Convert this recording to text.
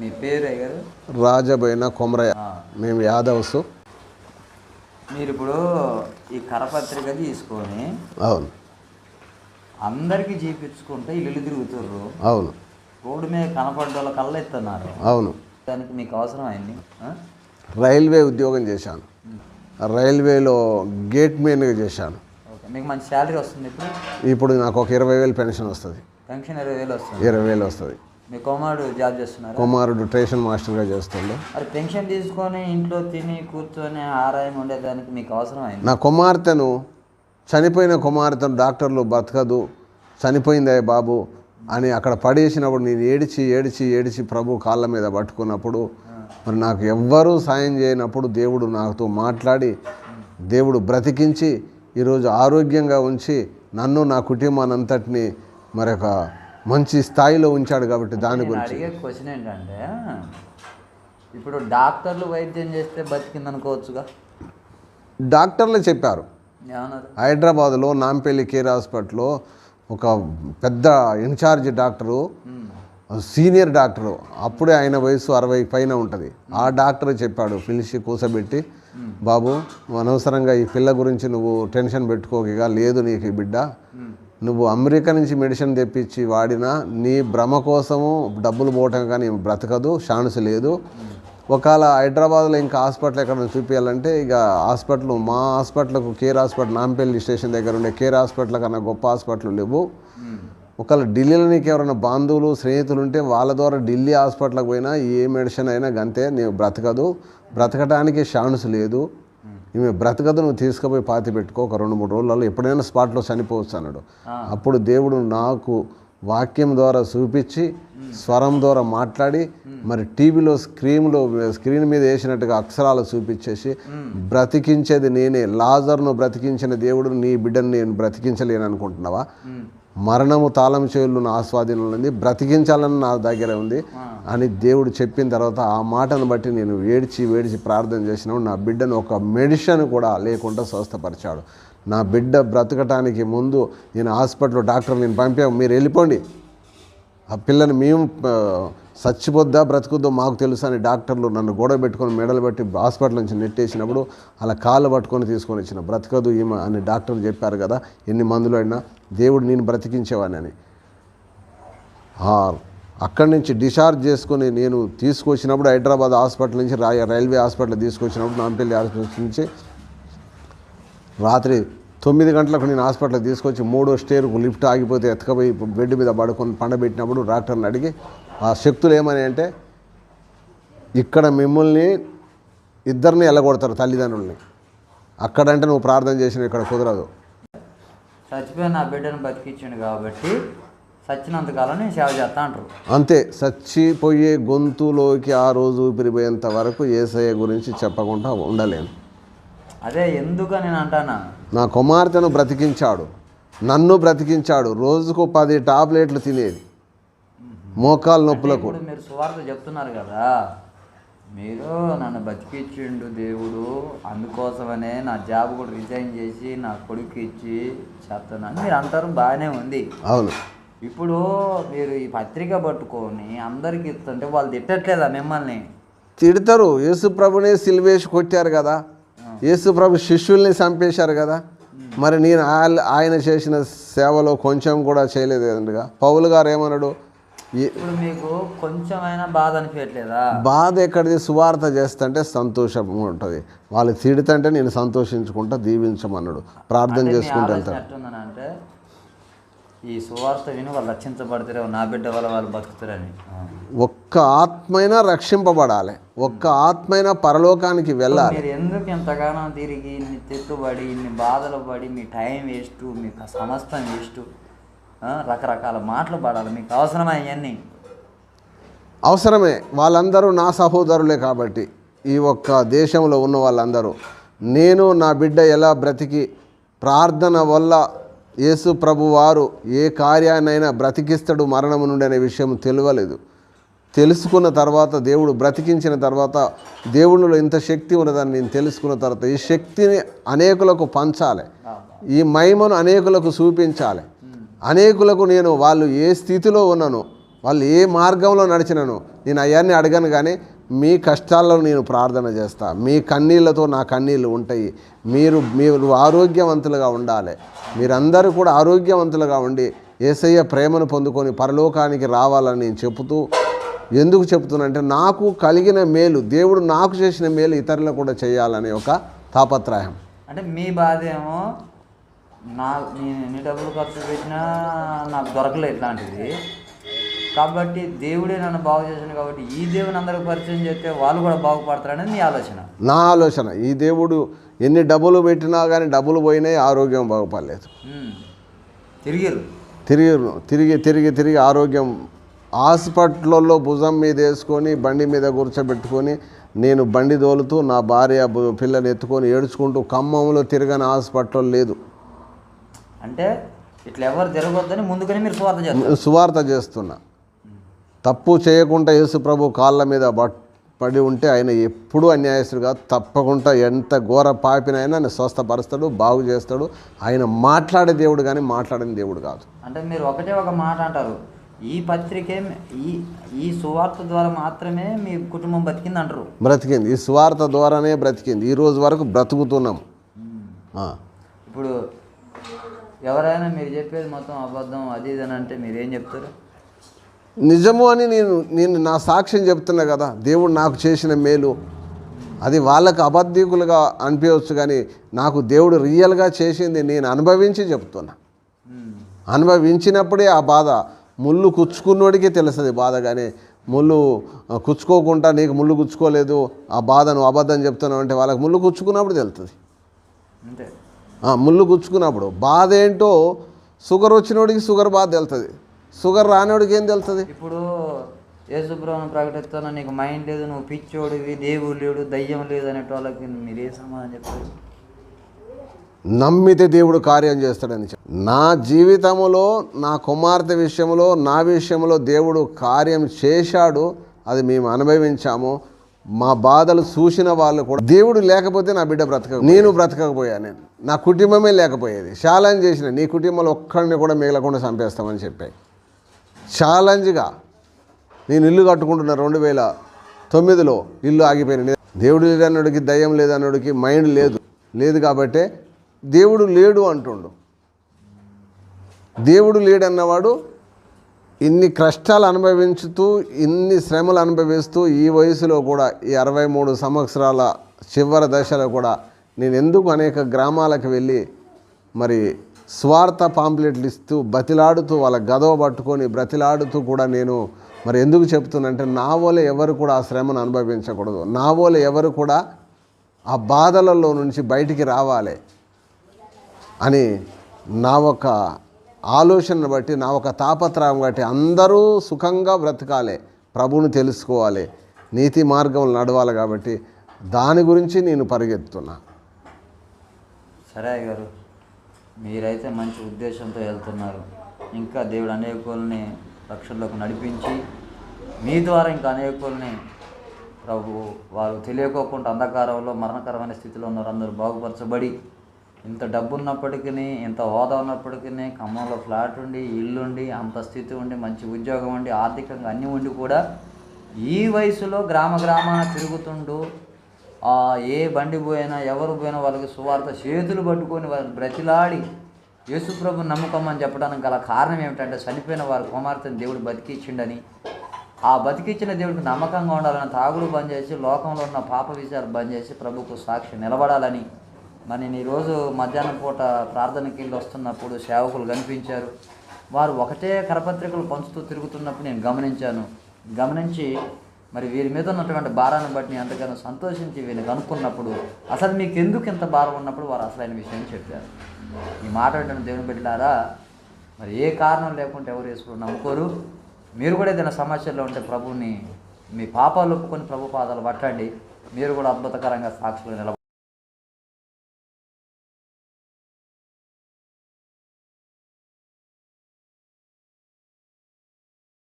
మీ పేరు అయ్యారు రాజబోయిన కొమరయ్య. మేము యాదవ్స్. మీరు ఇప్పుడు ఈ కరపత్రిక తీసుకొని అవును. అందరికీ చూపించుకుంటే ఇల్లు తిరుగుతుర్రు. అవును. రోడ్డు మీద కనపడ్డ వాళ్ళ కళ్ళ ఎత్తున్నారు అవును. దానికి మీకు అవసరం అయింది రైల్వే ఉద్యోగం చేశాను. రైల్వేలో గేట్ మెయిన్గా చేశాను. ఓకే మీకు మంచి శాలరీ వస్తుంది ఇప్పుడు? ఇప్పుడు నాకు ఒక ఇరవై వేలు పెన్షన్ వస్తుంది. పెన్షన్ ఇరవై వేలు వస్తుంది. ఇరవై వేలు వస్తుంది. మీ కుమారుడు జాబ్ చేస్తున్నారు? కుమారుడు ట్రేషన్ మాస్టర్గా చేస్తుండే. మరి పెన్షన్ తీసుకొని ఇంట్లో తిని కూర్చొని ఆరాయం ఉండేదానికి మీకు అవసరం అయింది నా కుమార్తెను చనిపోయిన కుమార్తెను డాక్టర్లు బతకదు చనిపోయిందే బాబు అని అక్కడ పడేసినప్పుడు నేను ఏడిచి ఏడిచి ఏడిచి ప్రభు కాళ్ళ మీద పట్టుకున్నప్పుడు మరి నాకు ఎవ్వరూ సాయం చేయనప్పుడు దేవుడు నాతో మాట్లాడి దేవుడు బ్రతికించి ఈరోజు ఆరోగ్యంగా ఉంచి నన్ను నా కుటుంబాన్ని అంతటిని మరి ఒక మంచి స్థాయిలో ఉంచాడు కాబట్టి దాని గురించి. అడిగే క్వశ్చన్ ఏంటంటే ఇప్పుడు డాక్టర్లు వైద్యం చేస్తే బతికింది అనుకోవచ్చుగా డాక్టర్లు చెప్పారు. హైదరాబాద్లో నాంపల్లి కేర్ హాస్పిటల్లో ఒక పెద్ద ఇన్ఛార్జ్ డాక్టరు సీనియర్ డాక్టరు అప్పుడే ఆయన వయసు అరవై పైన ఉంటుంది. ఆ డాక్టర్ చెప్పాడు పిలిచి కూసబెట్టి బాబు అనవసరంగా ఈ పిల్ల గురించి నువ్వు టెన్షన్ పెట్టుకోకిగా లేదు నీకు ఈ బిడ్డ. నువ్వు అమెరికా నుంచి మెడిసిన్ తెప్పించి వాడినా నీ భ్రమ కోసము డబ్బులు పోవటం కానీ బ్రతకదు ఛాన్స్ లేదు. ఒకవేళ హైదరాబాద్లో ఇంకా హాస్పిటల్ ఎక్కడ చూపించాలంటే ఇక హాస్పిటల్ మా హాస్పిటల్కు కేర్ హాస్పిటల్ నాంపల్లి స్టేషన్ దగ్గర ఉండే కేర్ హాస్పిటల్ కన్నా గొప్ప హాస్పిటల్ లేవు. ఒకవేళ ఢిల్లీలో నీకు ఎవరైనా బంధువులు స్నేహితులు ఉంటే వాళ్ళ ద్వారా ఢిల్లీ హాస్పిటల్కి పోయినా ఏ మెడిసిన్ అయినా గంతే నీవు బ్రతకదు. బ్రతకడానికి ఛాన్స్ లేదు. ఈమె బ్రతకదు నువ్వు తీసుకుపోయి పాతి పెట్టుకో ఒక రెండు మూడు రోజులలో ఎప్పుడైనా స్పాట్లో చనిపోవచ్చు అన్నాడు. అప్పుడు దేవుడు నాకు వాక్యం ద్వారా చూపించి స్వరం ద్వారా మాట్లాడి మరి టీవీలో స్క్రీన్లో స్క్రీన్ మీద వేసినట్టుగా అక్షరాలు చూపించేసి బ్రతికించేది నేనే లాజర్ను బ్రతికించిన దేవుడు నీ బిడ్డను నేను బ్రతికించలేను అనుకుంటున్నావా? మరణము తాళం చేయులు నా ఆస్వాధీనంలో ఉంది బ్రతికించాలని నా దగ్గర ఉంది అని దేవుడు చెప్పిన తర్వాత ఆ మాటను బట్టి నేను వేడిచి వేడిచి ప్రార్థన చేసినప్పుడు నా బిడ్డను ఒక మెడిషన్ కూడా లేకుండా స్వస్థపరిచాడు. నా బిడ్డ బ్రతకటానికి ముందు నేను హాస్పిటల్లో డాక్టర్ నేను పంపాము మీరు వెళ్ళిపోండి. ఆ పిల్లని మేము చచ్చిపోద్దా బ్రతుకుద్దో మాకు తెలుసు అని డాక్టర్లు నన్ను గొడవ పెట్టుకొని మెడలు పెట్టి హాస్పిటల్ నుంచి నెట్టేసినప్పుడు అలా కాళ్ళు పట్టుకొని తీసుకొని వచ్చిన బ్రతకదు ఈమె అని డాక్టర్లు చెప్పారు కదా ఎన్ని మందులు అయినా దేవుడు నేను బ్రతికించేవాడిని అని. అక్కడి నుంచి డిశ్చార్జ్ చేసుకొని నేను తీసుకొచ్చినప్పుడు హైదరాబాద్ హాస్పిటల్ నుంచి రాయ రైల్వే హాస్పిటల్ తీసుకొచ్చినప్పుడు నాంపల్లి హాస్పిటల్ నుంచి రాత్రి తొమ్మిది గంటలకు నేను హాస్పిటల్కి తీసుకొచ్చి మూడో స్టేర్కు లిఫ్ట్ ఆగిపోతే ఎత్తకపోయి బెడ్ మీద పడుకొని పండబెట్టినప్పుడు డాక్టర్ని అడిగి ఆ శక్తులు ఏమని అంటే ఇక్కడ మిమ్మల్ని ఇద్దరిని ఎల్లగొడతారు తల్లిదండ్రుల్ని. అక్కడంటే నువ్వు ప్రార్థన చేసిన ఇక్కడ కుదరదు. చచ్చిపోయిన నా బిడ్డను బతికించిండు కాబట్టి చచ్చినంతకాలం నేను సేవ చేస్తా అంటారు. అంతే చచ్చిపోయే గొంతులోకి ఆ రోజు ఊపిరిపోయేంత వరకు ఏసయ్య గురించి చెప్పకుండా ఉండలేను. అదే ఎందుకు నేను అంటానా? నా కుమార్తెను బ్రతికించాడు. నన్ను బ్రతికించాడు. రోజుకు పది టాబ్లెట్లు తినేది. మోకాలు నొప్పులకు. ఇప్పుడు మీరు సువార్త చెప్తున్నారు కదా మీరు నన్ను బతికిచ్చిండు దేవుడు అందుకోసమనే నా జాబ్ కూడా రిజైన్ చేసి నా కొడుకు ఇచ్చి చేస్తున్నాను మీరు అంటారు బాగానే ఉంది. అవును. ఇప్పుడు మీరు ఈ పత్రిక పట్టుకొని అందరికి ఇస్తుంటే వాళ్ళు తిట్టట్లేదా మిమ్మల్ని? తిడతారు. యేసు ప్రభునే సిల్వేసి కొట్టారు కదా. యేసు ప్రభు శిష్యుల్ని చంపేశారు కదా. మరి నేను ఆయ- ఆయన చేసిన సేవలో కొంచెం కూడా చేయలేదు కదండిగా. పౌలు గారు ఏమన్నాడు? మీకు కొంచెమైనా బాధ అనిపించట్లేదా? బాధ ఎక్కడిది? సువార్త చేస్తుంటే సంతోషం ఉంటుంది. వాళ్ళు తిడుతుంటే నేను సంతోషించుకుంటా దీవించమన్నాడు. ప్రార్థన చేసుకుంటూ వెళ్తాను ఈ సువార్త విని వాళ్ళు రక్షించబడతారు నా బిడ్డ వల్ల వాళ్ళు బతుకుతారని. ఒక్క ఆత్మైనా రక్షింపబడాలి. ఒక్క ఆత్మైనా పరలోకానికి వెళ్ళాలి. మీరు ఎందుకు ఎంతగానో తిరిగి ఇన్ని తిట్టుబడి ఇన్ని బాధలు పడి మీ టైం వేస్ట్ మీకు సమస్తం వేస్ట్ రకరకాల మాటలు పడాలి. మీకు అవసరమా ఇవన్నీ అవసరమే. వాళ్ళందరూ నా సహోదరులే కాబట్టి ఈ ఒక్క దేశంలో ఉన్న వాళ్ళందరూ నేను నా బిడ్డ ఎలా బ్రతికి ప్రార్థన వల్ల యేసు ప్రభువారు ఏ కార్యాన్నైనా బ్రతికిస్తాడు మరణము నుండి అనే విషయం తెలియలేదు తెలుసుకున్న తర్వాత దేవుడు బ్రతికించిన తర్వాత దేవునిలో ఇంత శక్తి ఉన్నదని నేను తెలుసుకున్న తర్వాత ఈ శక్తిని అనేకులకు పంచాలి. ఈ మహిమను అనేకులకు చూపించాలి. అనేకులకు నేను వాళ్ళు ఏ స్థితిలో ఉన్నాను వాళ్ళు ఏ మార్గంలో నడిచినను నేను అయ్యాన్ని అడగను కానీ మీ కష్టాల్లో నేను ప్రార్థన చేస్తా. మీ కన్నీళ్ళతో నా కన్నీళ్ళు ఉంటాయి. మీరు మీరు ఆరోగ్యవంతులుగా ఉండాలి. మీరందరూ కూడా ఆరోగ్యవంతులుగా ఉండి ఏసయ్య ప్రేమను పొందుకొని పరలోకానికి రావాలని నేను చెబుతూ ఎందుకు చెప్తున్నానంటే నాకు కలిగిన మేలు దేవుడు నాకు చేసిన మేలు ఇతరులకు కూడా చేయాలనే ఒక తాపత్రయం. అంటే మీ బాధ ఏమో నా నేను ఎన్ని డబ్బులు ఖర్చు పెట్టినా నాకు దొరకలేదు ఇట్లాంటిది. కాబట్టి దేవుడే నన్ను బాగు చేశాను కాబట్టి ఈ దేవుని అందరికి పరిచయం చేస్తే వాళ్ళు కూడా బాగుపడతారనేది మీ ఆలోచన. నా ఆలోచన ఈ దేవుడు ఎన్ని డబ్బులు పెట్టినా కానీ డబ్బులు పోయినాయి ఆరోగ్యం బాగుపడలేదు. ఉమ్. తిరిగిరు. తిరిగి తిరిగి తిరిగి తిరిగి ఆరోగ్యం హాస్పిటల్లో భుజం మీద వేసుకొని బండి మీద కూర్చోబెట్టుకొని నేను బండి దోలుతూ నా భార్య పిల్లలు ఎత్తుకొని ఏడ్చుకుంటూ ఖమ్మంలో తిరగని హాస్పిటల్ లేదు. అంటే ఇట్లా ఎవరు జరగొద్దని ముందుగానే మీరు సువార్త చేస్తున్నా. తప్పు చేయకుండా యేసు ప్రభు కాళ్ళ మీద పడి ఉంటే ఆయన ఎప్పుడూ అన్యాయస్తుడుగా తప్పకుండా ఎంత ఘోర పాపినైనా ఆయన స్వస్థపరుస్తాడు బాగు చేస్తాడు. ఆయన మాట్లాడే దేవుడు కానీ మాట్లాడని దేవుడు కాదు. అంటే మీరు ఒకటే ఒక మాట అంటారు. ఈ పత్రికే ఈ ఈ సువార్త ద్వారా మాత్రమే మీ కుటుంబం బతికింది అంటారు. బ్రతికింది. ఈ సువార్త ద్వారానే బ్రతికింది. ఈ రోజు వరకు బ్రతుకుతున్నాం. ఇప్పుడు ఎవరైనా మీరు చెప్పేది మొత్తం అబద్ధం అది ఇది అని అంటే మీరు ఏం చెప్తారు? నిజము అని నేను నేను నా సాక్ష్యం చెప్తున్నా కదా దేవుడు నాకు చేసిన మేలు. అది వాళ్ళకు అబద్ధికులుగా అనిపించవచ్చు కానీ నాకు దేవుడు రియల్గా చేసింది నేను అనుభవించి చెప్తున్నా. అనుభవించినప్పుడే ఆ బాధ. ముళ్ళు కుచ్చుకున్నోడికే తెలుస్తుంది బాధ కానీ ముళ్ళు కుచ్చుకోకుండా నీకు ముళ్ళు కుచ్చుకోలేదు ఆ బాధ నువ్వు అబద్ధం చెప్తున్నావు అంటే వాళ్ళకి ముళ్ళు కుచ్చుకున్నప్పుడు తెలుస్తుంది ముళ్ళు గుచ్చుకున్నప్పుడు బాధ ఏంటో షుగర్ వచ్చినోడికి షుగర్ బాధ తెలుస్తుంది షుగర్ రానివాడికి ఏం తెలుస్తుంది? ఇప్పుడు యేసుప్రభుని ప్రకటిస్తున్నా నీకు మైండ్ లేదు నువ్వు పిచ్చోడివి దేవుడు లేడు దయ్యం లేదు అనేట వాళ్ళకి మీరు ఏ సమాధానం చెప్తారు నమ్మితే దేవుడు కార్యం చేస్తాడని చెప్పి నా జీవితంలో నా కుమార్తె విషయంలో నా విషయంలో దేవుడు కార్యం చేశాడు అది మేము అనుభవించాము మా బాధలు చూసిన వాళ్ళు కూడా దేవుడు లేకపోతే నా బిడ్డ బ్రతక నేను బ్రతకకపోయాను. నేను నా కుటుంబమే లేకపోయేది. ఛాలెంజ్ చేసిన నీ కుటుంబంలో ఒక్కడిని కూడా మిగలకుండా చంపేస్తామని చెప్పాయి. ఛాలెంజ్గా నేను ఇల్లు కట్టుకుంటున్న రెండు వేల తొమ్మిదిలో ఇల్లు ఆగిపోయిన దేవుడు లేదన్నోడికి దయ్యం లేదన్నోడికి మైండ్ లేదు. లేదు కాబట్టే దేవుడు లేడు అంటుండు. దేవుడు లేడన్నవాడు ఇన్ని కష్టాలు అనుభవించుతూ ఇన్ని శ్రమలు అనుభవిస్తూ ఈ వయసులో కూడా ఈ అరవై మూడు సంవత్సరాల చివరి దశలో కూడా నేను ఎందుకు అనేక గ్రామాలకు వెళ్ళి మరి స్వార్థ పాంప్లెట్లు ఇస్తూ బతిలాడుతూ వాళ్ళ గదవ పట్టుకొని బ్రతిలాడుతూ కూడా నేను మరి ఎందుకు చెప్తున్నానంటే నా వల్ల ఎవరు కూడా ఆ శ్రమను అనుభవించకూడదు. నా వల్ల ఎవరు కూడా ఆ బాధలలో నుంచి బయటికి రావాలి అని నా ఒక ఆలోచనను బట్టి నా ఒక తాపత్రయం బట్టి అందరూ సుఖంగా బ్రతకాలి. ప్రభువుని తెలుసుకోవాలి. నీతి మార్గంలో నడవాలి కాబట్టి దాని గురించి నేను పరిగెత్తున్నా సరే గారు మీరైతే మంచి ఉద్దేశంతో వెళ్తున్నారు. ఇంకా దేవుడు అనేకుల్ని రక్షణలోకి నడిపించి మీ ద్వారా ఇంకా అనేకుల్ని ప్రభు వారు తెలియకోకుండా అంధకారంలో మరణకరమైన స్థితిలో ఉన్నారు అందరూ బాగుపరచబడి ఇంత డబ్బు ఉన్నప్పటికీ ఇంత హోదా ఉన్నప్పటికీ ఖమ్మంలో ఫ్లాట్ ఉండి ఇల్లుండి అంత స్థితి ఉండి మంచి ఉద్యోగం ఉండి ఆర్థికంగా అన్నీ ఉండి కూడా ఈ వయసులో గ్రామ గ్రామాన తిరుగుతుండు ఏ బండి పోయినా ఎవరు పోయినా వాళ్ళకి సువార్త చేతులు పట్టుకొని వాళ్ళు బ్రతిలాడి యేసుప్రభు నమ్మకం అని చెప్పడానికి గల కారణం ఏమిటంటే చనిపోయిన వారి కుమార్తెను దేవుడు బతికిచ్చిండని. ఆ బతికిచ్చిన దేవుడికి నమ్మకంగా ఉండాలని తాగుడు బంద్ చేసి లోకంలో ఉన్న పాప విషయాలు బంద్ చేసి ప్రభుకు సాక్షి నిలబడాలని. మరి నేను ఈరోజు మధ్యాహ్నం పూట ప్రార్థనకి వెళ్ళి వస్తున్నప్పుడు సేవకులు కనిపించారు. వారు ఒకటే కరపత్రికలు పంచుతూ తిరుగుతున్నప్పుడు నేను గమనించాను. గమనించి మరి వీరి మీద ఉన్నటువంటి భారాన్ని బట్టి నేను ఎంతగానో సంతోషించి వీళ్ళని కనుక్కున్నప్పుడు అసలు మీకు ఎందుకు ఇంత భారం ఉన్నప్పుడు వారు అసలైన విషయం చెప్పారు. ఈ మాట వింటున్న దేవుని బిడ్డలారా మరి ఏ కారణం లేకుంటే ఎవరు వేసుకుని నమ్ముకోరు? మీరు కూడా ఏదైనా సమస్యల్లో ఉంటే ప్రభువుని మీ పాపాలు ఒప్పుకొని ప్రభు పాదాలు పట్టండి. మీరు కూడా అద్భుతకరంగా సాక్షులు నిలబ